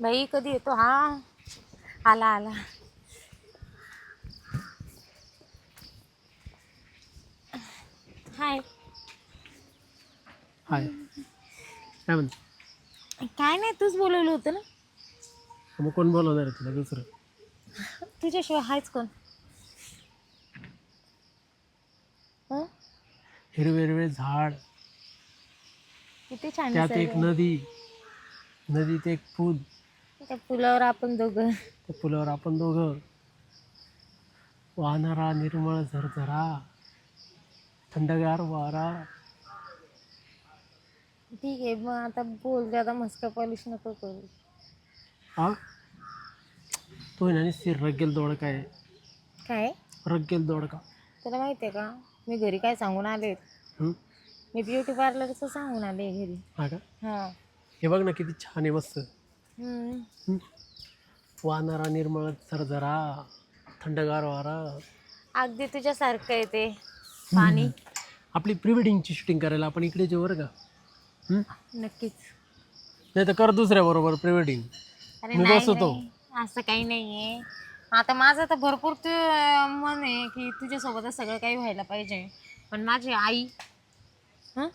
बाई कधी येतो? हा? आला आला. हाय. हाय. काय म्हणते? काय नाही तूच बोलवलं होतं ना? मग कोण बोलवणार आहे तुला दुसरं? तुझ्याशिवाय हायच कोण? हं? हिरवे हिरवे झाड. किती छान त्यात निसर्ग एक आहे. नदी नदीत एक पूल. त्या पुलावर आपण दोघं. त्या पुलावर आपण दोघं. वाहणारा निर्मळ झरझरा. थंडगार वारा. ठीक आहे मग आता बोल दादा मस्का पॉलिश नको करू. हा? तो आहे ना नुसती रगेल दोडका आहे. काय? रगेल दोडका. तुला माहिती आहे का? मी घरी काय सांगून आले हं? मी ब्युटी पार्लरचं सांगून आले घरी. हा का? हां. हे बघ ना किती छान आहे मस्त. हम्म. हं? वाहणारा निर्मळ झरझरा थंडगार वारा. अगदी तुझ्यासारखं आहे ते. पाणी. आपली प्री वेडिंगची शूटिंग करायला आपण इकडे जेवर का? हं? नक्कीच. नाही तर कर दुसऱ्या बरोबर प्री वेडिंग अरे मी नाही बसवतो. नाही, असं काही नाहीये. आता माझं तर भरपूर तू मन आहे की तुझ्यासोबतच सगळं काही व्हायला पाहिजे. पण माझी आई हं?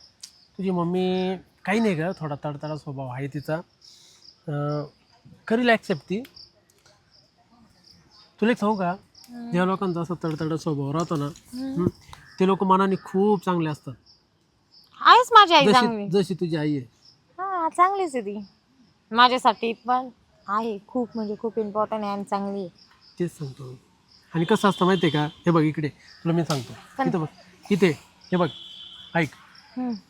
तुझी मम्मी काही नाही का थोडा तडतडा स्वभाव आहे तिचा. अं, करील ॲक्सेप्ट ती तुला एक सांगू का? ज्या लोकांचा असा तडतडा स्वभाव राहतो ना हं, ते लोक मनाने खूप चांगले असतात. आहेच माझी आई चांगली. जशी जशी तुझी आई आहे. हा चांगलीच आहे ती. माझ्यासाठी पण आहे खूप म्हणजे खूप इम्पॉर्टंट आहे आणि चांगली आहे. तेच सांगतो. आणि कसं असतं माहिती आहे का? हे बघ इकडे तुला मी सांगतो. इथं बघ. इथे हे बघ. ऐक.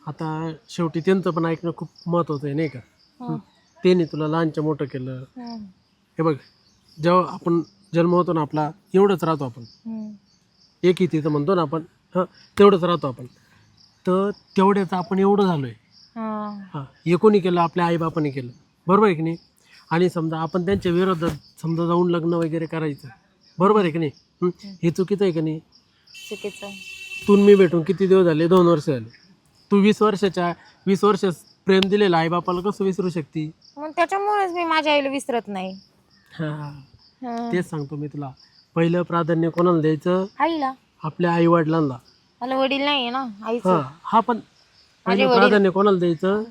आता शेवटी त्यांचं पण ऐकणं खूप महत्त्वाचं आहे नाही का? हं, त्यांनी तुला लहानच्या मोठं केलं. हं, बघ जेव्हा आपण जन्म होतो ना आपला एवढंच राहतो आपण. हं. एक इथे म्हणतो ना आपण हां तेवढंच राहतो आपण. तर तेवढ्याच आपण एवढं झालो आहे हा. हां हे कोणी केलं? आपल्या आईबापाने केलं. बरोबर आहे की नाही? आणि समजा आपण त्यांच्या विरोधात समजा जाऊन लग्न वगैरे करायचं. बरोबर आहे की नाही? हं? चुकीचं आहे की नाही? चुकीचं तू आणि मी भेटून किती दिवस झाले? दोन वर्ष झाले. तू वीस वर्षाच्या वीस वर्ष प्रेम दिलेलं आईबापाला कसं विसरू शकते? मग त्याच्यामुळेच मी माझ्या आईला विसरत नाही. हां. तेच सांगतो मी तुला. पहिलं प्राधान्य कोणाला द्यायचं? आईला. आपल्या आई वडिलांना मला वडील नाही आहे ना आईच. हा हा पण पहिलं प्राधान्य कोणाला द्यायचं?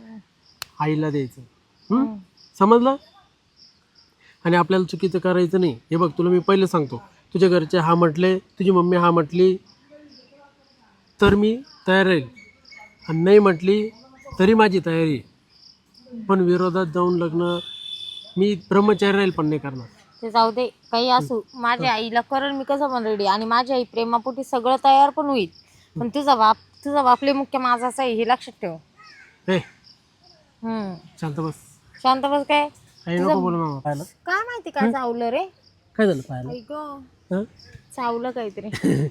आईला द्यायचं. हं? समजलं? आणि आपल्याला चुकीचं करायचं नाही. हे बघ तुला मी पहिलं सांगतो. तुझ्या घरचे हा म्हटले तुझी मम्मी हा म्हटली तर मी तयार राहील. आणि नाही म्हटली तरी माझी तयारी. पण विरोधात जाऊन लग्न मी ब्रह्मचारी राहील पण नाही करणार. ते जाऊ दे काही असू. माझ्या आईला करण मी कसं पण रेडी आणि माझी आई प्रेमापोटी सगळं तयार पण होईल. पण तुझा बाप तुझा बापले मुख्य माझाच आहे हे लक्षात ठेव. हे हम्म. शांत बस. शांत बस काय? काही नको बोलू मामा. पाहिलं? काय माहिती काय चावलं रे? काय झालं पाहिलं? ऐक? चावलं काहीतरी.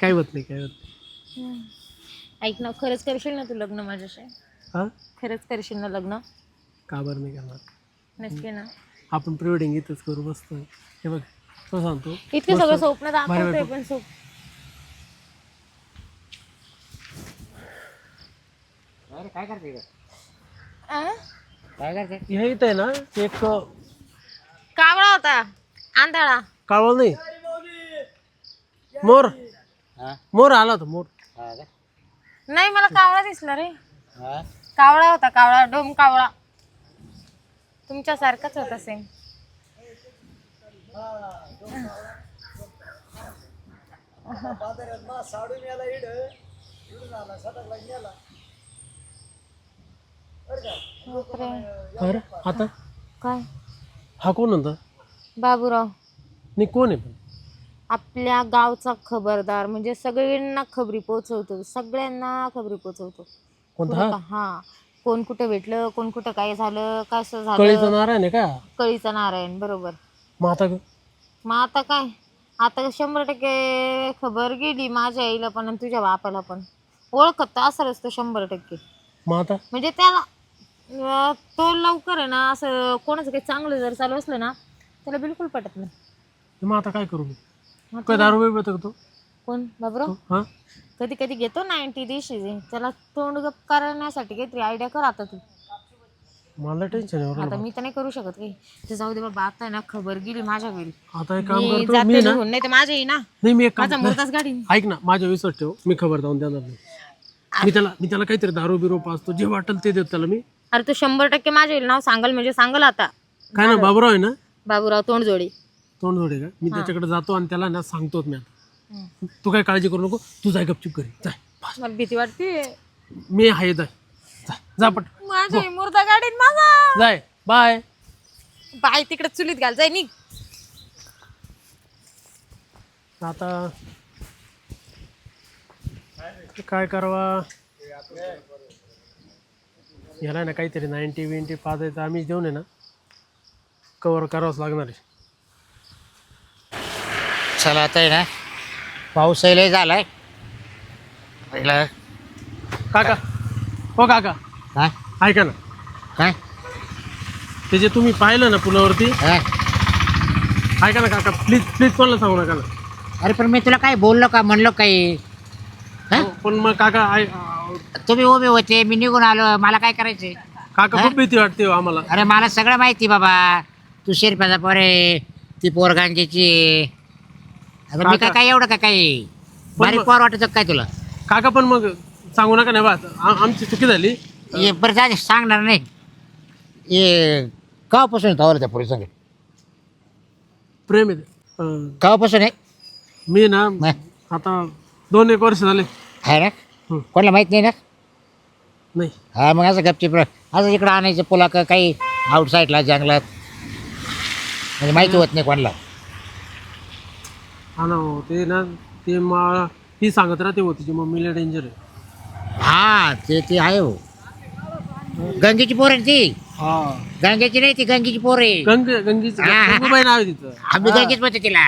काय होत नाही काय होत नाही. हम्म. ऐक ना खरंच करशील ना तू लग्न माझ्याशी? हां? खरंच करशील ना लग्न? का बरं नाही करणार? नक्की ना. आपण प्री वेडिंग इथंच करू मस्त हे बघ तो सांगतो. इतके सगळं स्वप्न दाखवतोय. पण स्वप्न. अं? हे इथं आहे ना एक कावळा होता आंधळा. कावळ नाही. मोर. मोर आला होता मोर. नाही मला कावळा दिसला रे. कावळा होता कावळा डोम कावळा. तुमच्यासारखाच होता सेम. अरे आता? काय? हा कोण होता बाबूराव. नाही कोण आहे पण? आपल्या गावचा खबरदार म्हणजे सगळ्यांना खबरी पोचवतो सगळ्यांना खबरी कोणता? कुठं हा हा. कोण कुठं भेटलं कोण कुठं काय झालं कसं कळीचं झालं नारायण आहे का? कळीचा नारायण बरोबर. मग आता ग- मग आता काय? आता शंभर टक्के खबर गेली माझ्या आईला पण आणि तुझ्या बापाला पण. ओळखत तर असलच तो शंभर टक्के. मग आता? म्हणजे त्याला अं, तो लवकर आहे ना असं कोणाचं काही चांगलं जर चालू असलं ना त्याला बिलकुल पटत नाही. मग आता काय करू मी? काय दारू वेळ का तो? कोण? बाबरो हा? कधी कधी घेतो नाईन्टी दिवशी त्याला तोंड गप करण्यासाठी काहीतरी आयडिया कर आता तू. मला टेन्शन आहे आता. मी तर नाही करू शकत काही. ते जाऊ दे बाबा आता आहे ना खबर गेली माझ्या घरी. आता एक काम मी करतो जाते मी ना निघून नाही तर माझ्या ना. नाही मी एक काम माझा मुर्दाच गाडी ऐक ना माझ्या विश्वास ठेव. मी खबर जाऊन देणार नाही. मी त्याला मी त्याला काहीतरी दारू बिरू पाचतो जे वाटेल ते देतो त्याला मी. अरे तू शंभर टक्के माझ्या येईल नाव सांगल म्हणजे सांगल आता. काय ना बाबूराव आहे ना? बाबूराव तोंडजोडी. तोंड जोडे का? मी त्याच्याकडे जातो आणि त्याला ना सांगतोच मी आता. तू काय काळजी करू नको तू जाय गपचूप करी जाय. मला भीती वाटते. मी आहे जाय. जा पट. माझ्या ही मुर्दा गाडीत माझा. जाय. बाय. बाय तिकडे चुलीत घाल. जाय निघ. आता काय करावा? याला ना काहीतरी नाईन्टी विंटी पाजायचं आम्ही देऊन आहे ना. कवर करावंच लागणार आहे. चला आता आहे ना पाऊसही लय झालाय. पहिला काका हो काका. काय ऐका ना. काय ते जे तुम्ही पाहिलं ना पुलावरती हा? ऐका ना काका प्लीज प्लीज कोणाला सांगू नका ना. अरे पण मी तुला काय बोललो का म्हणलो काही? हा? हो, पण मग काका तुम्ही उभे होते मी निघून आलो मला काय करायचंय? काका खूप भीती वाटते हो आम्हाला. अरे मला सगळं माहिती बाबा. तू शिरप्याचा पोरे ती पोरगांची अगं मी काय. काय एवढं का काही बारीक पोर वाटत काय तुला? काका पण मग सांगू नका नाही बा. आ- आमची चुकी झाली. ये बरं जा सांगणार नाही. ये कावापासून धावलं त्या पोरी सांग प्रेम आहे ते. अं, कावापासून आहे? मी ना नाही. आता दोन एक वर्ष झाले. आहे ना? हं. कोणाला माहीत नाही ना? नाही. हा मग असं गपचिप असं इकडं आणायचं पुला का काही आउटसाईडला जंगलात. म्हणजे माहिती होत नाही कोणाला. हा ना हो ते ना ते मा ती सांगत राहते हो तिची मम्मीला डेंजर आहे. हा ते ते आहे हो. गंगेची पोर आहे ती? हा. गंगेची नाही ती गंगेची पोर आहे. गंग गंगीची हा, हा. गंगूबाई नाव आहे तिचं. आम्ही गंगेच म्हणतो तिला.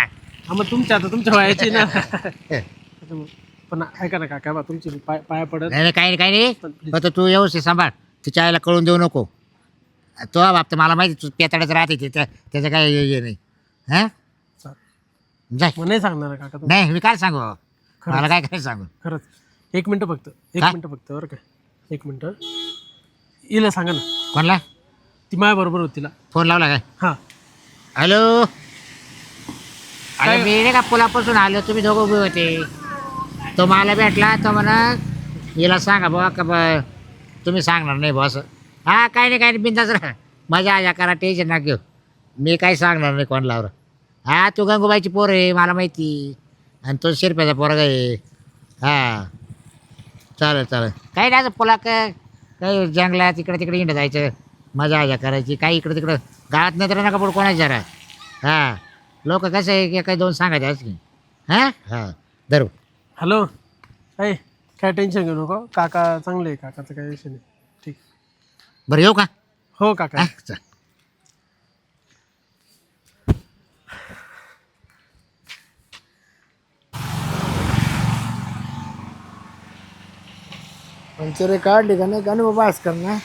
हा मग तुमच्या आता तुमच्या वयाची ना. त्याच्यामुळं. पण ऐका ना काका बा तुमची पाय पाया पडत. नाही नाही, काही नाही काही नाही. फक्त तू व्यवस्थित सांभाळ. तिच्या आईला कळून देऊ नको. तो बाप तर मला माहिती तू पेताडच राहते ते त्या- त्याचं काय हे नाही. हा. जाय. मग नाही सांगणार काका तुम्ही नाही मी काय सांगू. मला काय काय सांगू? खरंच. एक मिनटं फक्त एक काय? मिनटं फक्त बरं काय एक मिनटं. हिला सांगा ना. कोणला? ती माझ्या बरोबर होती तिला फोन लावला काय? हा. हॅलो? अरे काय? मी नाही का पुलापासून आलो तुम्ही दोघं उभे होते. तो मला भेटला तो म्हणा हिला सांगा बुवा का बा तुम्ही सांगणार नाही बॉस हा काय नाही काय नाही बिंदाच राहा. मजा आजा करा टेन्शन ना घेऊ. मी काही सांगणार नाही कोणाला. हा तू गंगूबाईची पोर आहे मला माहिती. आणि तो शिरप्याचा पोरगा आहे. हा. चालेल चालेल. काही नाही असं पुला का काही जंगलात इकडे तिकडे इंड जायचं. मजा आजा करायची. काही इकडे तिकडं गावात नाही तर नका पडू कोणाच जरा. हां. लोक कसं आहे की काही दोन सांगायचे असं की. हां? हां. धरू. हॅलो. ऐ काय टेन्शन घेऊ नको. काका चांगले आहे काकाचं काही विषय नाही. ठीक. बरं येऊ का? हो काका. हा, चल. पंचरे काढले का नाही का? नाही बाबा आज करणार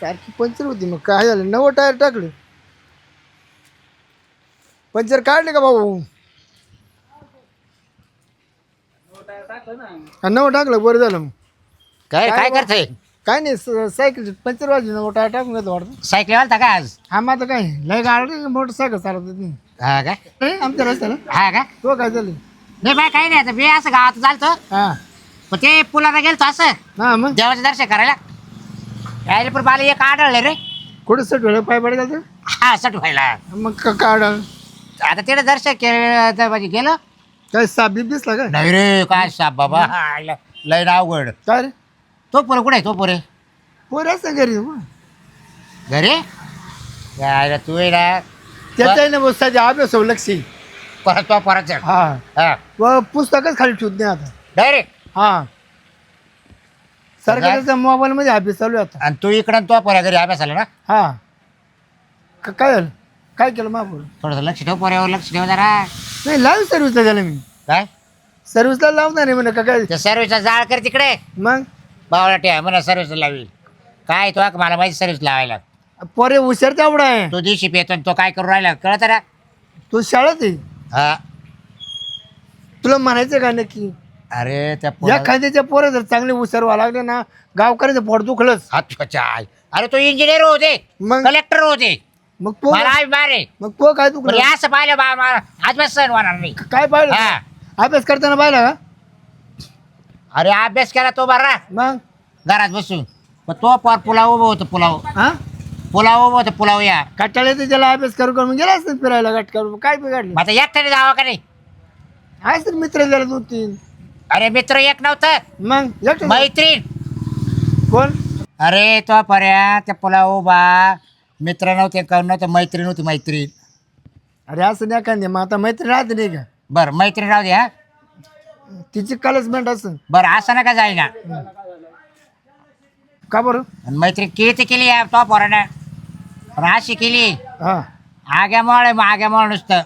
सारखी पंचर होती मग. काय झालं? नवं टायर टाकले. पंचर काढले का भाऊ? हा, नवं टाकलं बरं झालं मग. काय काय करतोय? काय नाही स- सायकल पंचर वाजली नवं टायर टाकून घेतो वाटतं. सायकल आलता का आज? हा मग आता काय लय गाडी मोटरसायकल चालत होती हा काय आमच्या रस्त्याला. हा का? तो काय झालं नाही बाय काही नाही आता मी असं गावात चालतो. हा. मग ते पुलाला गेलतो असं. हा मग? देवाचं दर्शन करायला. यायला पण मला एक आढळलं रे. कुठं सट वेळ पाय पडे जातं हा सट व्हायला. मग का काढ आता तिथे दर्शन केलं तर म्हणजे गेलो. काय साप बीप दिसला काय? नाही रे काय साप बाबा. हा, ल- लय ना अवघड. काय रे? तो पोरे कुठे आहे? तो पोरे? पोर असं घरी हो. घरी? यायला तू आहे ना. त्याच्या ना सध्या अभ्यास हो लक्ष. परत तो परत हा. हा. व पुस्तकच खाली ठेवत नाही आता. डायरेक्ट हा. सरकारच्या मोबाईल मध्ये अभ्यास चालू आहे आता. आणि तू इकडं तो पोऱ्या घरी अभ्यास आला ना? हा. क- काय झालं? काय केलं महापूर थोडंसं लक्ष ठेव पोऱ्यावर लक्ष ठेव जरा. नाही लाईव्ह सर्व्हिसला झालं मी. काय? सर्व्हिसला लावणार नाही म्हणे का काय? त्या सर्व्हिसचा जाळ कर तिकडे. मग? बावळा ठेवा म्हणा सर्व्हिस लावी. काय तो? मला माहिती सर्व्हिस लावायला. पोरे हुशार तेवढा आहे. तो दिवशी पेतो आणि तो काय करू राहिला? कळत ना? तो शाळेत आहे? हा. तुला म्हणायचं का नक्की? अरे त्या या पोरा- खांद्याच्या पोरं जर चांगले व्हावं लागले ना गावकऱ्याचं पोट दुखलंच. अच्छा अरे तो इंजिनियर होते. मग? कलेक्टर होते. मग तो मला आहे मग तो काय पण दुखलं हे असं पाहिलं बा मला अभ्यास सहन होणार नाही. काय पाहिलं? हा. अभ्यास करताना पाहिला का? अरे अभ्यास केला तो बरा. मग? घरात बसून. पण तो पार पुलाव उभं होतं पुलाव. हा? पुलाव उभं होतं पुलाव या. कट्टाळे तर त्याला अभ्यास करू करून गेला असतं फिरायला गट करून काय बिघडलं? मग आता एकट्याने जावं का नाही? आहेच तर मित्र त्याला दोन तीन अरे मित्र एक नव्हतं मग मैत्रीण. कोण? अरे तो पर्या त्या पुलाव उभा. मित्र नव्हते कोण नव्हतं मैत्रीण होती मैत्रीण. अरे असं नाही का मग आता मैत्री राहते नाही का? बरं मैत्रीण राहू दे हा. तिची कलसमेंट असं बरं असं नका जाईना का बरं? आणि मैत्रीण केली ते केली या तो पोरानं? पण अशी केली. हा. आग्यामोळ आहे मग आग्यामोळ नुसतं.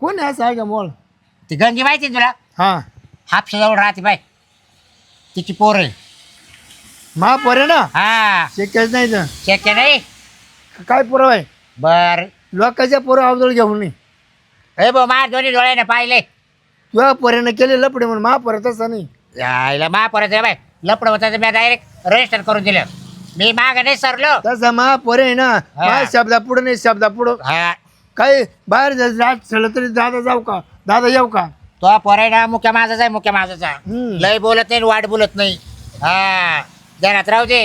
कोण आहे असं आहे का मोळ? ती गंगी माहिती आहे तुला? हा. हापशाजवळ राहते बाय तिची पोर. आहे महापौर आहे ना? हा. शक्यच नाही तर शक्य नाही? काय पुरावा आहे बर. लोकांच्या पोरं अवजड घेऊन नाही हे बो माझ्या दोन्ही डोळ्याने पाहिले. तुझ्या पोऱ्यानं केले लपडे म्हणून. महापौर तसं नाही. यायला महापौराचं बाय लपड होतं मी डायरेक्ट रजिस्टर करून दिलं. मी माग नाही सरलो. तसा महापौर आहे ना मा शब्दा पुढे नाही शब्दा पुढं. हा. काही बाहेर जर जात तरी दादा जाऊ का? दादा येऊ का? तो पोर आहे ना मुख्य माझाचा आहे मुख्य माझाचा हम्म. लय बोलत नाही वाट बोलत नाही. हा. जरात राहू दे.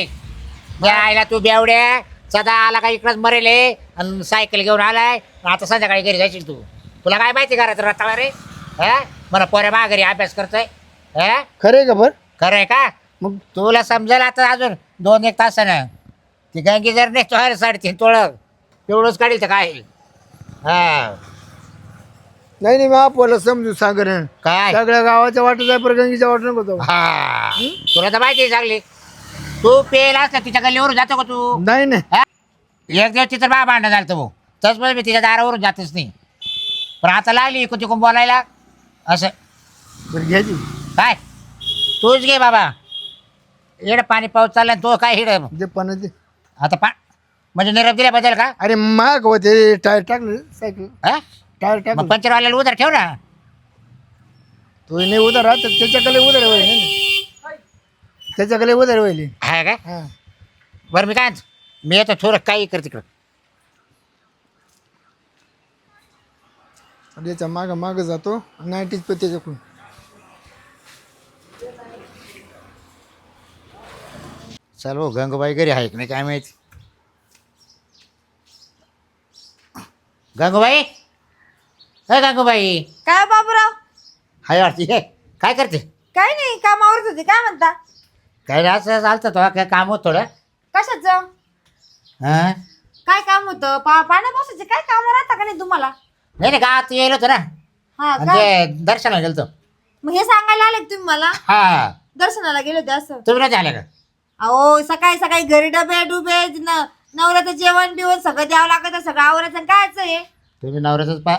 या आईला तू बेवड्या सदा आला का इकडंच मरेल हे, आणि सायकल घेऊन आलाय आता संध्याकाळी घरी जायची तू. तुला काय माहिती घरात रताळा रे? हा? मला पोऱ्या मा घरी अभ्यास करतोय. हा? खरंय का बर? खरं आहे का? मग तुला समजेल आता अजून दोन एक तासानं. ती गंगी जर नाही तो साडेतीन तोळं एवढंच काढील तर काय? हा. नाही नाही महापौरला समजू सांगर काय? सगळ्या गावाच्या वाटत आहे पण गंगीच्या वाटत नको जाऊ. हा. तुला तर माहिती आहे चांगली. तू पेला असला तिच्या गल्लीवरून जातो का तू? नाही नाही. हा? एक दिवस तिथं बा भांडण झालं भाऊ. तस मी तिच्या दारावरून जातच नाही. पण आता लागली इकून तिकून बोलायला. असं. बरं घ्यायची काय? तूच घे बाबा. येड पाणी पाऊस चालला तो काय हिड जे पण आता पा म्हणजे निरोप दिल्याबद्दल का? अरे माग होते टायर टाकले सायकल. हा? टायर मग टाकलं पंचरवाल्याला उधार ठेव ना. तो नाही उधार राहत त्याच्याकडे उधार होईल त्याच्याकडे उधार होईल काय हा. बरं मी काय म्हणतो? मी येतो थोडं काही कर तिकडं. आणि याच्या माग माग जातो नाईन्टीज पण त्याच्याकडून चल भाऊ गंगूबाई घरी आहे की नाही काय माहिती? गंगूबाई? हे गंगूबाई काय बाबूराव? हाय वाटते. हे काय करते? काय नाही कामावरच होते काय म्हणता? काय नाही असं चालतं तो काय काम होत थोडं. कशाचं? हां? काय काम होतं? पा पाण्या पावसाचे काय काम राहता का नाही तुम्हाला? नाही नाही गावात येईल होतं ना. हा आणि काय? ते दर्शनाला गेलतो. मग हे सांगायला आले का तुम्ही मला? हा. दर्शनाला गेले होते असं. तुम्ही नाही झाले का? अहो सकाळी सकाळी घरी डबे डुबे न- नवऱ्याचं जेवण बिवण सगळं द्यावं लागतं सगळं आवरायचं कायच आहे तुम्ही नवऱ्याच पा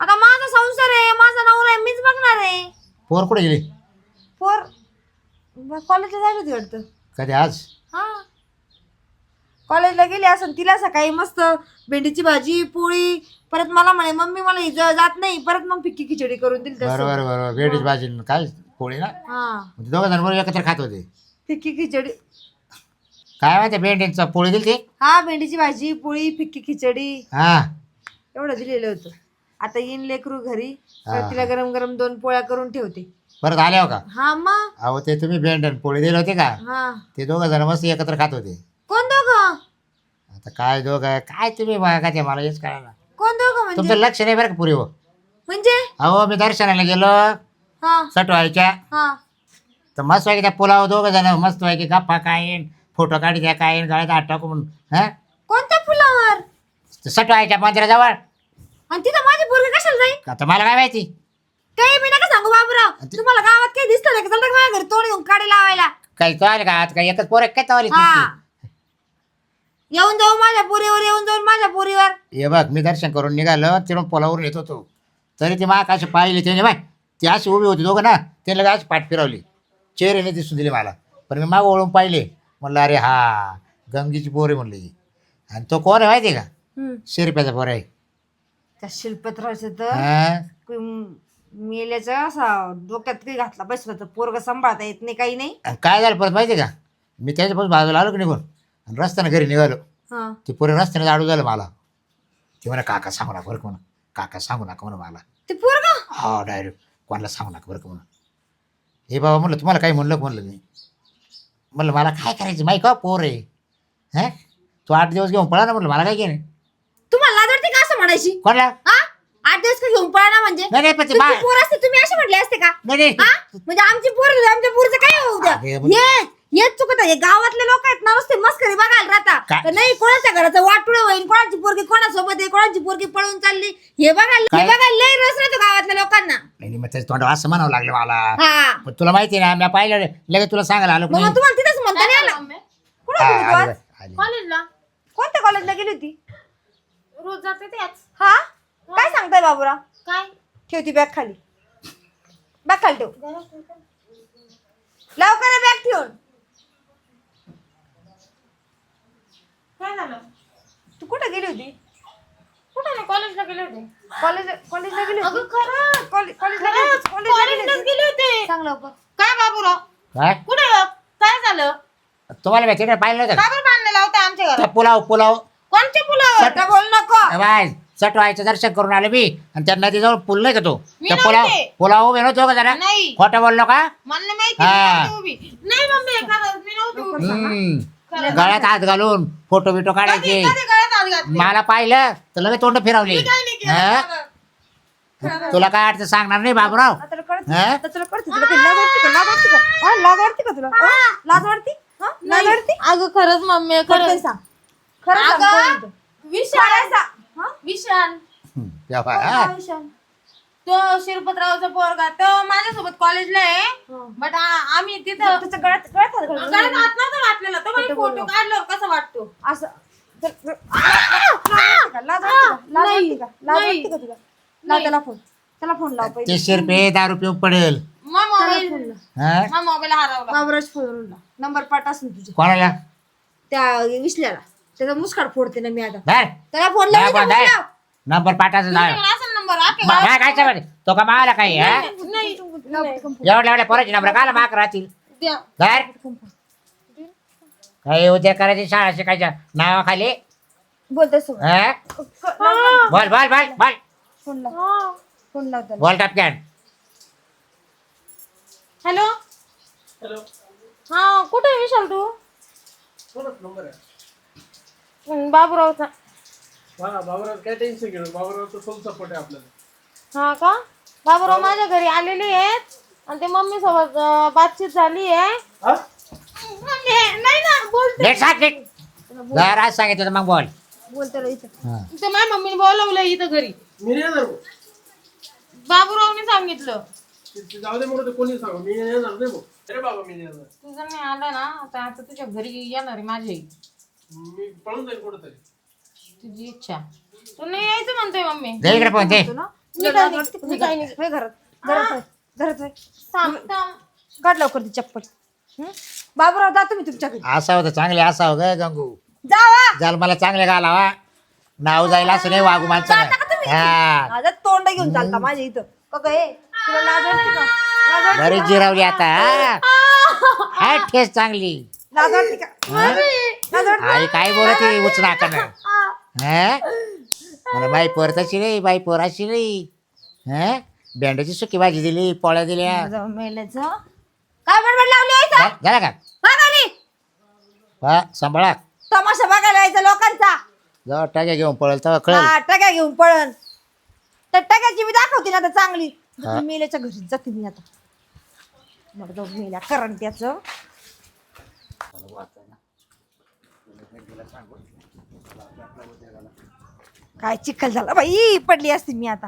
आता माझा संसार आहे माझा नवरा आहे मीच बघणार आहे. पोर कुठे गेली? पोर कॉलेजला जायला होती वाटतं. कधी आज? हा. कॉलेजला गेली असं तिला सकाळी मस्त भेंडीची भाजी पोळी परत मला म्हणे मम्मी मला ही ज- जात नाही. परत मग फिक्की खिचडी करून दिली तसं. बरोबर बरोबर. भेटीच भाजी न काय? पोळी ना? हा. दोघं जण बरोबर एकत्र खात होते. फिक्की खिचडी. काय माहिती भेंडीचं पोळी दिली ती हा भेंडीची भाजी पोळी फिक्की खिचडी. हा. एवढं दिलेलं होतं. आता येईन लेकरू घरी तर हा. तिला गरम गरम दोन पोळ्या करून ठेवते. परत आले हो का? हा मग? अहो ते तुम्ही भेंड आणि पोळी दिली होती का? हा. ते दोघं जण मस्त एकत्र खात होते. कोण दोघं? आता काय दोघं? काय तुम्ही बघा ते? मला हेच कळायला कोण दोघं म्हणजे? तुमचं लक्ष नाही बरं का पुरी हो? म्हणजे? अहो मी दर्शनाला गेलो. हा. सटवायच्या. हा. तर मस्त वाईक त्या पुलाव दोघं जण मस्त वाईक गप्पा काय फोटो काढी द्या काय गाळ्यात हात टाकू म्हणून हा? कोणत्या फुलावर सटवायच्या मंदिराजवळ. आणि तिथं माझी पोरगी कशाला जाईल? आता मला काय माहिती? काही मी नका सांगू बाबूराव. तुम्हाला गावात काही दिसतं नाही का? चलता का माझ्या घरी तोंड घेऊन काढी लावायला. काही तो आले का? आता काय एकच पोर काय तवाली हा. येऊन जाऊ माझ्या पुरीवर येऊन जाऊन माझ्या पुरीवर. हे बघ मी दर्शन करून निघालो तिथून पोलावरून येत होतो. तरी ती मा अशी पाहिली त्याने बाय. ती अशी उभी होती दोघं ना त्याने लगेच पाठ फिरवली. चेहऱ्याने दिसून दिली मला. पण मी माग ओळून पाहिले. म्हणलं अरे हा गंगीची पोर आहे म्हणलं आणि तो कोण आहे माहिती आहे का? हम्म. शेरप्याचा पोर आहे. त्या शिल्पतरावचं तर हा? मेल्याचा असा डोक्यात काही घातला बसला तर पोरग सांभाळता येत नाही काही नाही. आणि काय झालं परत माहिती आहे का? मी त्याच्यापासून बाजूला आलो की निघून. आणि रस्त्यानं घरी निघालो. हा. ते पुरे रस्त्याने जाडू झालं मला. ते म्हणा काका सांगू नका बरं का म्हणा काका सांगू नका म्हणा मला. ते पोरग? हा डायरेक्ट कोणाला सांगू नका बरं का म्हणा हे बाबा म्हणलं तुम्हाला काही म्हणलं का म्हणलं मी? म्हणलं मला काय करायचं? माहिती का पोर आहे? हं? तू आठ दिवस घेऊन पळा ना म्हणलं मला काय केलं तुम्हाला लाज वाटते का असं म्हणायची? कोणाला? हा? आठ दिवस का घेऊन पळा ना म्हणजे? नाही नाही पण ते तुमची बा- पोर असते तुम्ही असे म्हटले असते का? नाही नाही. हा? म्हणजे आमची पोर आमच्या पोरचं काय होऊ द्या? अरे हे हेच चुकत आहे. गावातले लोक आहेत ना नुसते मस्करी बघायला राहता काय? तर नाही कोणाच्या घराचं वाटुळ होईल? कोणाची पोरगी कोणासोबत आहे? कोणाची पोरगी पळून चालली? हे बघायला हे काय? बघायला लय रस राहतो गावातल्या लोकांना. नाही नाही, मग त्याच्या तोंडावर असं म्हणावं लागलं मला. हा. पण तुला माहिती आहे ना मी पाहिलं लगेच तुला सांगायला आलो मग नाही. तुम्हाला तिथंच म्हणता नाही आलं? कुठं हा, होती तू आली आज? बाई, आली. कॉलेजला. कोणत्या कॉलेजला गेली होती? रोज जाते त्याच. हा? काय सांगताय बाबूराव? काय? ठेवती बॅग खाली. बॅग खाली ठेव. लवकर बॅग ठेवून. काय झालं? तू कुठे गेली होती? कुठे नाही कॉलेजला गेले होते. कॉलेज कॉलेजला गेली अगं होती खरं कॉलेज कॉलेजला गेली होती? कॉलेजला गेली कॉलेजलाच होती? गेले होते. सांग लवकर. काय बाबूराव? काय? कुठे? काय झालं? तुम्हाला ना पाहिलं नव्हतं का? बरं बांधलेला होता आमच्या? घरात? पुलाव पुलाव. कोणत्या पुलावर? बोल नको? बाय सटवायचं दर्शन करून आलो मी आणि त्या नदीजवळ पूल नाही का तो? मी त्या पुलाव नव्हते. पुलाव उभे नव्हतो का जरा. नाही. खोटं बोललो का? मला नाही माहिती हा. मी नव्हती उभी. नाही मम्मी खरंच मी नव्हती उभी. हम्म. खरं. गळ्यात हात घालून फोटो बिटो कधी काढायचे. कधी गळ्यात हात घातले? मला पाहिलं तर लगेच तोंड फिरवली. काय नाही केलं हा? खरं. तुला काय अडचण सांगणार नाही बाबूराव? आता तुला कळत? हा? आता तुला कळत? तुला काही लाज वाटते का? लाज वाटते का? हा, लाज वाटते का तुला? हा? लाज वाटते? हा? लाज वाटते? अगं खरंच मम्मी खरं सांग. खरं सांग अगं, कोण होतं? विशाल. हा? विशाल हम्म, या बा, कोण हा. हा विशाल? तो शिरपतरावचा पोरगा तो माझ्यासोबत कॉलेजला आहे हा. बट आम्ही तिथं त्याच्या गळ्यात गळ्यात हात घालून गळ्यात हात नव्हता घातलेला तो म्हणे खोटं फोटो बोललो. काढल्यावर कसा वाटतो असं तर- तर- लाज वाटते का? लाज वाटते का? लाज नाही. वाटते का? लाज नाही. वाटते का तुला लाव त्याला फोन त्याला फोन लाव पहिले ते शिरपे दारू पिऊन पडेल मग त्याला मोबाईल फोन लाव हा? मग मोबाईल हरवला बाबराज फोन लाव नंबर पाठ असेल तुझे कोणाला त्या विसल्याला त्याचा मुस्काड फोडते ना मी आता. धर. त्याला फोन लाव लाव. नंबर पाठाचा असेल नंबर काय काय समज तो का मावाला काही हा? नाही एवढ्या एवढ्या पोराची नंबर काला माक राहतील? द्या. धर. काही उद्या करायची शाळा शिकायच्या नावाखाली? हा? बोल बोल बोल बोल. फोन लाव. फोन लाव त्याला. बोल टपक्यान हॅलो? हा कुठे आहे विशाल तू? नंबर आहे? हं, बाबूरावचा. हा बाबराव काय टेन्शन घेऊ? बाबरावचा फुल सपोर्ट आहे आपल्याला. हा का? बाबूराव माझ्या घरी आलेले आहेत. आणि ते मम्मी सोबत अं, बातचीत झाली आहे. हा? नाही ना बोलते लेट जर आज सांगितलं तर मग बोल. बोल त्याला इथं. हा. ते माझ्या मम्मीने बोलवलं इथं घरी. मी नाही येणार. भाऊ. बाबूरावने सांगितलं. ते- ते जाऊ दे म्हणून कोणी सांगू? मी नाही येणार नाही भाऊ अरे बाबा मी नाही येणार. नाही आलं ना आता आता तुझ्या घरी येणार आहे माझी आई. मी पळून जाईल कुठंतरी. तुझी इच्छा. तू नाही यायचं म्हणतोय मम्मी. दे इकडे पण दे. तू ना? मी काय नाही मी काय नाही होय घरात घरात होय. घरात होय. थांब थांब. काढ लवकर ती चप्पल. हं? बाबूराव जा तुम्ही तुमच्याकडे. असावं तर चांगले असावं ग गंगू. जावा. जाल मला चांगले घालावा नाव जाईल असं नाही वागू माणसानं हा. माझं तोंड घेऊन चालता माझ्या इथं. का काय तुला लाज वाटते का? लाज वाटते बरीच जिरावली आता हा. हा ठेस चांगली. का आई काय बोलत आहे? उच नाकानं हा. मला बाई पोर तशी नाही बाई पोर अशी नाही हा? भेंड्याची सुकी भाजी दिली पोळ्या दिल्या. काय बडबड लावली आहे इथं? झा- झाला का? का हा सांभाळा. तमाशा बघायला यायचा लोकांचा. जेव्हा टाक्या घेऊन पळेल तेव्हा कळेल. हा टक्या घेऊन पळण तर टक्याची मी दाखवते ना आता चांगली. हा. मेल्याच्या घरी जाते मी आता. मग जाऊ मेल्या करण त्याच. काय चिखल झाला? बाई पडली असती मी आता.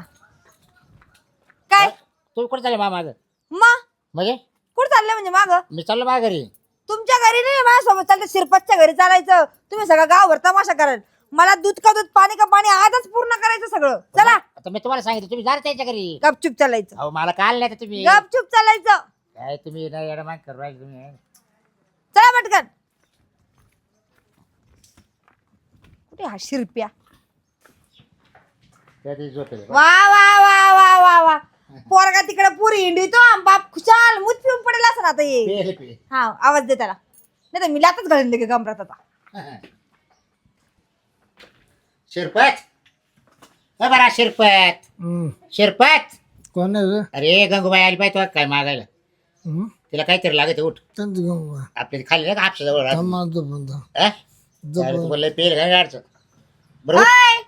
काय? तू कुठे चालले मा? माझं मग? म्हणजे कुठं चालले म्हणजे माग? मी चाललो मा घरी. तुमच्या घरी नाही माझ्यासोबत चालतं. शिरपतच्या घरी चालायचं. तुम्ही सगळं गावभर तमाशा कराल. मला दूध का दूध पाणी का पाणी आजच पूर्ण करायचं सगळं. चला. आता मी तुम्हाला सांगितलं तुम्ही जा रे त्याच्या घरी. गपचूप चालायचं. अहो मला काल नाही तर तुम्ही गपचूप चालायचं. काय तुम्ही माग करू राहिले तुम्ही. चला पटकन. कुठे हा शिरप्या दिवशी झोपेल वा वा वा वा वा वा पोरगा तिकडे पुरी हिंडीतो बाप खुशाल मूत पिऊन पडेल असं आता ये पेले पेले हा आवाज दे त्याला नाही तर मी लातच घालून दे गमरात आता शिरपत अ बरा शिरपत हम्म. शिरपत कोण आहे रे? अरे गंगूबाई आली पाहिजे काय मागायला हम्म? तिला काहीतरी लागत उठ त्यांचं घेऊन. आपल्या खाली का हापशा जवळ राहते. थांब माझं बंद. अ? अरे तू बोलले पेल काय गाडचं. बरं उठ. हाय.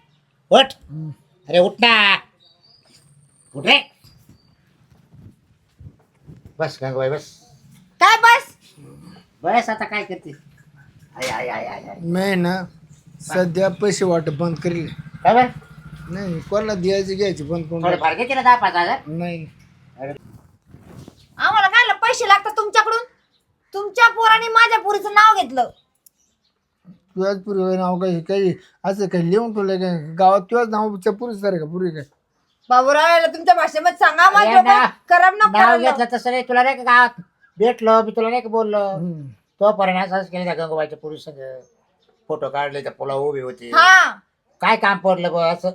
उठ. हम्म. अरे उठ ना. उठ रे. बस गंगूबाई बस. काय बस? बस आता काय करते? आय आय आय आय आय. मी ना सध्या पैसे वाटप बंद करेल. काय बरं? नाही कोणाला द्यायचे घ्यायचे बंद करून फार घेते ना दहा पाच हजार. नाही. आम्हाला काय पैसे लागतात तुमच्याकडून? तुमच्या पोराने माझ्या पोरीचं नाव घेतलं. तुझ्याच पुरी नाव काही काही असं काही लिहून ठेवलं काय गावात तुझ्याच नावाच्या पुरी सर का पुरी काय? बाबूराव तुमच्या भाषेमध्ये सांगा अरे माझ्या ना. करम ना नाव घेतलं तसं नाही तुला नाही का गावात भेटलो मी तुला नाही का बोललो? हम्म. तो पर्यंत असंच केलं त्या गंगूबाईच्या पुरुष फोटो काढले त्या पुला उभी होती. हा. काय काम पडलं बा असं?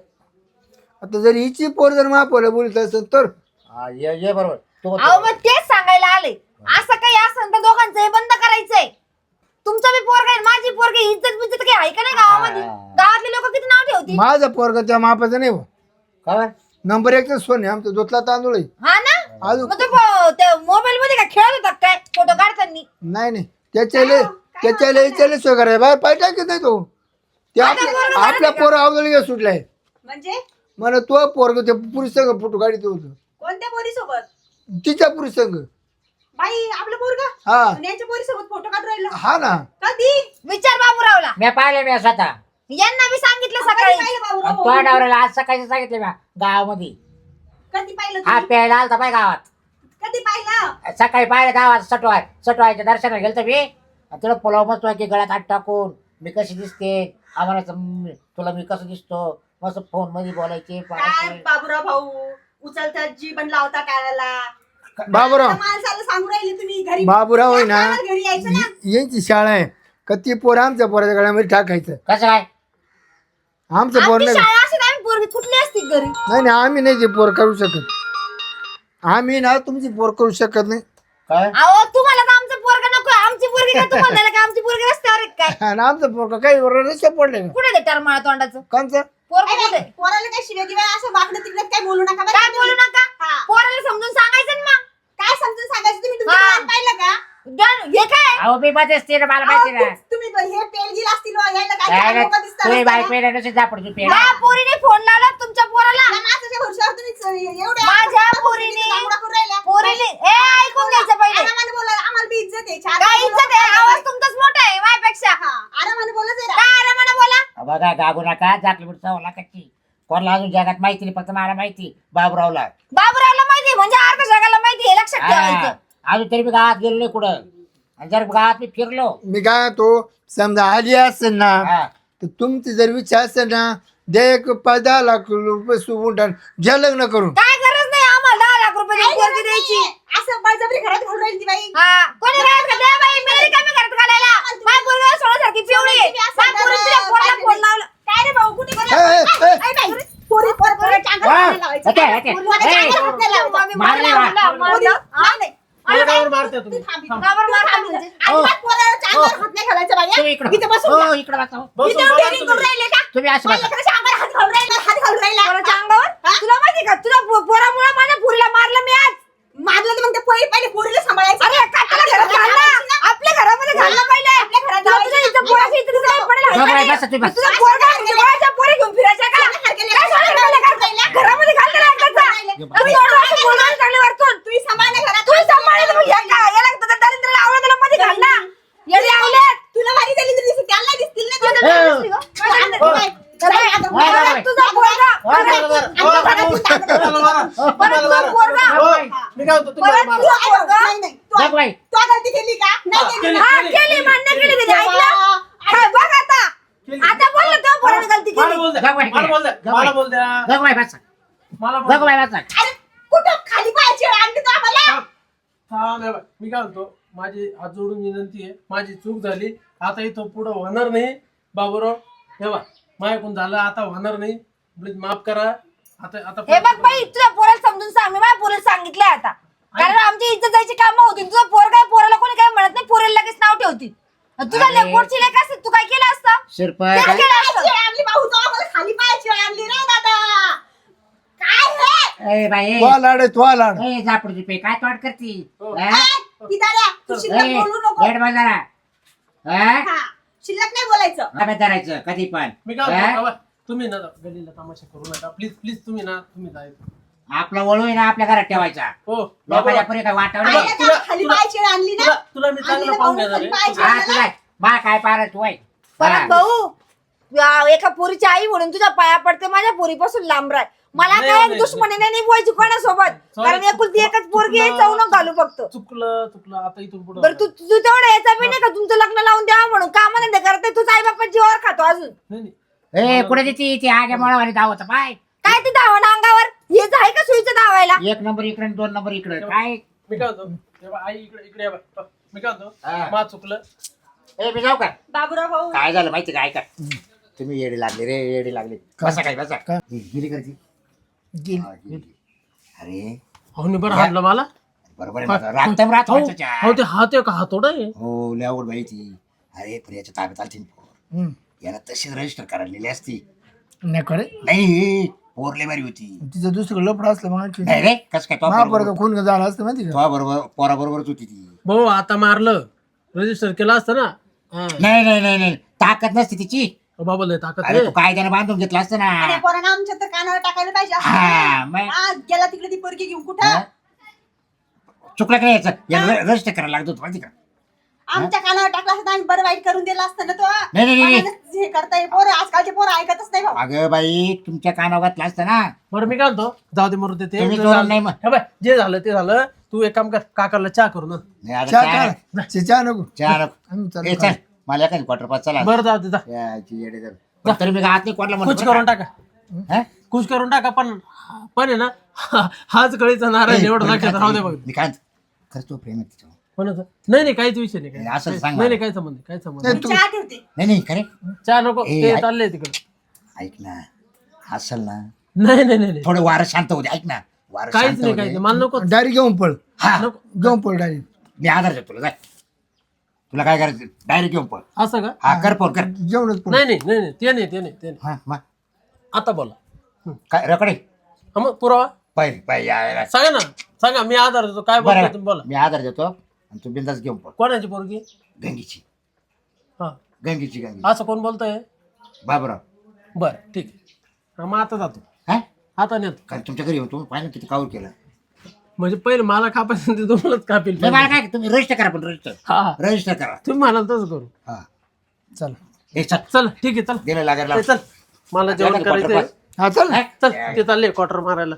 आता जर हिची पोर जर महापोला बोलत असेल तर? हा, ये ये बरोबर. तू अहो मग तेच सांगायला आले. असं काही असेल तर दोघांचं हे बंद करायचंय. तुमचं बी पोरग आहे माझी पोरगी इज्जत बिज्जत काही आहे का नाही गावामध्ये? हा. गावातले लोक किती नाव ठेवतील? माझा पोरगा त्या मापाचा नाही हो. खबर नंबर एक तर सोने आमचा दोतला तांदूळ आहे. हा ना? अजून मग तो मोबाईल मध्ये काय खेळत होता काय? फोटो काढताना? नाही नाही. त्याच्याले त्याच्याले याच्याले सोय करायला बाहेर पाय टाकत नाही तो. ते आपल्या आपल्या पोर अवदळी सुटलाय म्हणजे? मला तो पोरग ते पुरुष संघ फोटो काढित होतो. कोणत्या पोरी सोबत तिच्या पुरुष संघ. बाई आपलं पोरगा? हा. यांच्या पोरी सोबत फोटो काढून राहिलो. हा ना. कधी? विचार बाबूरावला. मी पाहिले मी स्वतः यांना बी सांगितलं कधी सकाळी. पाहिलं आणि आज सकाळी सांगितलं मी गावामध्ये. कधी पाहिलं हा तुम्ही? प्यायला आलता पाय गावात. कधी पाहिलं? सकाळी पाहिलं गावात सटवाय. सटवायच्या दर्शनाला गेलं मी. आणि तुला पुलाव मस्त की गळ्यात हात टाकून मी कशी दिसते? आम्हाला सम- तुला मी कसं दिसतो? मस्त फोनमध्ये बोलायचे काय पाहायचे. बाबूराव भाऊ? उचलता जीवन लावता काळाला बाबूराव. माणसाला सांगू राहिले तुम्ही घरी बाबूराव आहे ना त्या कामाला घरी यायचं ना? य- यांची शाळा आहे. का ती पोर आमच्या पोराच्या गळ्यामध्ये टाकायचं. कसं काय? आमचं पोर आमची नाही शाळा असेल आम्ही पोरगी कुठली असती घरी? नाही नाही आम्ही नाही ते पोर करू शकत. आम्ही ना तुमची पोर करू शकत नाही. काय? अहो तुम्हाला तर आमचं पोरग नको. आमची पोरगी काय तुम्हाला नाही का आमची पोरगी रस्त्यावर आहे काय? आणि आमचं पोर काही रस्ते पडले का? कुठे ते टरमाळा तोंडाचं? कोणचं? पोरग कुठे पोराला काय शिव्या दिव्या असं वागणं तिकडे काय बोलू नका बरं काय का? बोलू? नका? हा. पोराला समजून सांगायचं ना मग. काय समजून सांगायचं तुम्ही? हा. पाहिलं का? डन- हे काय? अहो मी मध्येच ते मला अहो, माहिती ना. तुम- तुम्ही ब- हे पेल गिल असतील यायला काय काय लोकं दिसतात रस्त्याला. नसेल तू पोरीने फोन लावला तुमच्या पोराला. या माणसाच्या भरवशावर तुम्ही च- एवढे माझ्या आपण पोरीने- दांगडा करून राहिल्या. पोरीने ए ऐकून घ्यायचं पहिले. आरामाने बोला आम्हाला बी इज्जत आहे. चार काय लोकं इज्जत आहे? बोलतात. आवाज तुमचाच मोठा आहे माझ्यापेक्षा. हा, आरामाने बोलत आहे काय आरामाने बोला? बघा गागू नका जाकली बुट चवला कच्ची कोणाला अजून जगात माहिती नाही फक्त मला माहिती बाबरावला. बाबूरावला माहिती आहे, म्हणजे अर्ध जगाला माहिती आहे लक्षात हा. ठेवायचं. अजून तरी मी गावात गेलो नाही कुठं. आणि जर गावात मी फिरलो. मी काय तो समजा आली असेल ना हा. तर तुमची जर विचार असेल ना दे एक पाच दहा लाख रुपये टाक घ्या लग्न करून. काय गरज नाही आम्हाला दहा लाख रुपये देऊन पोरगी द्यायची. असं बळजबरी घरात घालून राहिली ती बाई. हा. कोणी घरात का? द्या बाई मी रिकामी घरात घालायला. माझ्या पोरगी सोन्यासारखी पिवळी आहे. माझ्या पोरी तुझ्या पोराला फोन लावला. काय रे भाऊ कुठे गेला? ए, ए, ए. ऐ बाई, पोरी पोर पोर चांगलं हा. हात नाही लावायचं. Okay, okay. पोरीला ए. चांगलं हात नाही लावायचं. मागे मारले मारला, वा. मारला, मारला. हा? नाही, पोरावर मारते तुम्ही तू थांब. थांब. का बरं मारला म्हणजे? अजिबात पोराला चांगलं हात नाही घालायचं बाई, हा? तुम्ही इकडं इथे बसून हो जा. इकडं बसा हो. बसून इथे बोला ट्रेनिंग करून तुम्ही. राहिले का? तुम्ही असं माझ्या बसा लेकराच्या अंगावर हात घालून राहिला, हात घालून राहिला. पोराच्या अंगावर हा? तुला माहिती का तुझ्या पो- पोरामुळे माझ्या पुरीला मारलं मी आज मारलं तर मग ते पहिले पहिले पोरीला सांभाळायचं अरे काकाला घरात घालला आपल्या घरामध्ये घाललं पहिले आपल्या घरात तुला तुझ्या घालायचं. इथं पोराची इथं तुझं आहे का बसा तुम्ही, नाही? बसा. तुझा पोरगा पोराच्या पोरी घेऊन फिरायचा का काय सोडायला लागलं का? घरामध्ये घाललं नाही त्याचा आणि एवढं असं बोलायला लागले वरतून तुम्ही सांभाळले घरात तू सांभाळलं मग या का याला तुझ्या दरिद्राला आवडत त्याला मध्ये घालला येडे आवलेत तुला भारी झाली तरी दिसते त्यांना दिसतील ना तुझ्या. हो. दिसली का? काय माझ्या- काय? काय आता वाय, वाय, वाय. तुझा पोरगा वाय, वाय, परत ताकद आहे. कोणाला मारा? परत कोणाला तू मारा? पोरगा हो, मी काय म्हणतो तुम्ही परत मारा. तुझा तू पोरगा नाही, नाही. तू- बघ बाई. तू गलती केली का नाही हा, केली केली. ना? हा केली मान्य केली त्याने ऐकलं काय बघ आता केली. आता बोललं तो पोराने गलती मला केली बोल द्या. बघ बाई. मला बोल द्या. बघ मला बाई. बघ बाई बसा मला बोल बघ द्या. बाई बसा अरे कुठं? खाली पाहायची वेळ आणली तू आम्हाला? थांब. थांब हे बघ. मी काय म्हणतो माझी हात जोडून विनंती आहे. माझी चूक झाली. आता इथं पुढं होणार नाही. बाबूराव हे बघ माझ्याकडून झालं आता होणार नाही. प्लीज माफ करा. आता आता हे बघ बाई तुझ्या पोराला समजून सांग. मी माझ्या पोरीला सांगितलंय आता. कारण आमची इज्जत जायची कामं होती. तुझं पोर काय पोराला कोणी काय म्हणत नाही? पोरीला लगेच नाव ठेवतील. तुझा अरे. लेपोटची लेख असते तू काय केलं असतं? तेच केलं असतं? आणली भाऊ तो आम्हाला खाली पायाची आणली रे दादा. काय हे? ए बाई. तो लाड आहे तो लाड. ए झापडची पे काय तोड करती? हा? ए, पिदाऱ्या तू शिल्लक बोलू नको. हा? हा शिल्लक नाही बोलायचं. धरायचं कधी पण. मी काय हा? बाबा, तुम्ही ना गलीला तमाशा करू नका. प्लीज प्लीज तुम्ही ना तुम्ही जायचं आपला वळू आहे ना आपल्या घरात ठेवायचा. हो. लोकांच्या बाबा, पुढे काय वाटावं नाही. तर आम्ही खाली पायाची आणली ना? तुला तुला मी आणली चांगलं ना पाहून भाऊ, घेणार खाली आहे. पायाची हा आणलं तुला ना. मा काय पारत तू आहे? परत हा. भाऊ या- एका पोरीची आई म्हणून तुझ्या पाया पडते माझ्या पोरीपासून लांब राह. मला नाही, काय नाही, दुश्मनी नाही निभवायची कोणासोबत. कारण एकुलती एकच पोरगी आहे चौनक घालू फक्त. चुकलं चुकलं. आता इथून पुढे बरं तू तू तेवढं याचा बी नाही का तुमचं लग्न लावून द्यावं म्हणून? काम नाही करते तुझा आई बापा जीवावर खातो अजून. ए कुठे देती ती? आगे मळावानी धावत. पाय. काय ते धावण अंगावर? हेच आहे का सुईचं धावायला एक नंबर इकडे आणि दोन नंबर इकडे. काय? मी काय हे आई इकडे इकडे ये बघ. मी काय म्हणतो? हा. मा चुकलं. ए मी जाऊ का? बाबूराव भाऊ. काय झालं माहिती काय का तुम्ही येडी लागले रे येडी लागले. बसा काय बसा? ही गेली करती. हा. अरे. हो नि बरं हाणलं मला? बरोबर आहे माझं. राहत हो. हो, ते हात आहे का? हातोडा आहे. हो लय आवड बाई ती. अरे प्रियाच्या ताब्यात आलती ना पोर. हम्म. याला तशीच रजिस्टर करायला असती. नाही खरे. नाही. पोर लय बारी होती. तिचं दुसरं लपड असलं मग आणखी नाही रे कस काय तो महापर्यंत खून झाला असतं माहिती का? तो बरोबर पोरा बरोबरच होती ती. भाऊ आता मारलं. रजिस्टर केलं असतं ना? हा. नाही नाही नाही नाही. ताकद नसते तिची. बाबा लय ताकद अरे आहे. तू कायद्याने बांधून घेतला असतं ना. पोरांना आमच्या तर कानावर टाकायला पाहिजे. हा. मग? हा, गेला तिकडे ती पोरगी घेऊन? कुठं? चुकलं काय याचं? याला रजिस्टर करायला लागतो माहिती का? आमच्या कानावर टाकला असता आम्ही बरं वाईट करून दिला असतं ना तो. नाही, नाही, हे करताय पोरं आजकालचे पोरं ऐकतच नाही भाऊ. अगं बाई तुमच्या कानावर घातला असतं ना. बरं मी काय म्हणतो? जाऊ दे मरू दे ते. तुम्ही जे जोरात झालं- नाही मग. हे बाय, जे झालं ते झालं. तू एक काम कर काकाला चहा करू ना नाही, आता चहा? चे- नको. चहा नको. आम्ही चाललो ए, चल मला एखादी क्वार्टर पाच चला. बरं जाऊ दे जा. याची येडे जर. पण तरी मी हात नाही कोणला कुछ करून टाका. हा? कुछ करून टाका पण पण आहे ना हाच कळीचा नारायण एवढं लक्षात राहू दे बघ. मी काय म्हणतो, खरंच तो प्रेम आहे तिच्यावर. नाही नाही काहीच विषय नाही काही. असं सांग नाही मला. नाही काय संबंध नाही, काय संबंध नाही, नाही. तू चहा ठेवते. नाही नाही खरे चहा नको ए, ते ऐक- चाललंय तिकडे. ऐक ना असल ना. नाही नाही नाही नाही. थोडं वारं शांत होते ऐक ना. वारं काहीच शांत नाही काहीच होते नाही मला नको. डायरी घेऊन पळ. हा. घेऊन पळ डायरी. मी आधार देतो तुला जाय. तुला काय करायचं? डायरेक्ट घेऊन पळ. असं का? हा कर फोन कर. जेवणच पळ. नाही नाही नाही नाही ते नाही ते नाही ते नाही. हा मग आता बोला. काय रकडे हा मग पुरावा? पाहिजे पाहिजे. सांगा ना सांगा मी आधार देतो. काय बोलतो तुम्ही बोला. बरं मी आधार देतो. आणि तू बिंदास घेऊन पळ कोणाची पोरगी? गंगीची. हा. गंगीची गंगी असं कोण बोलतोय? बाबराव. बरं ठीक आहे. हा, मग आता जातो. हा? आता नेतो. कारण तुमच्या घरी होतो पाहिलं किती कावर केलं. म्हणजे पहिले मला कापायचं ते तुम्हालाच कापील नाही, मला काय तुम्ही रजिस्टर करा पण रजिस्टर हा हा. रजिस्टर करा. तुम्ही म्हणाल तसं करू. हा. चल. हे चल. चल ठीक आहे चल. दिलं लागेल चल मला जेवण pass. हा चल. हा? चल ते चालले क्वार्टर मारायला.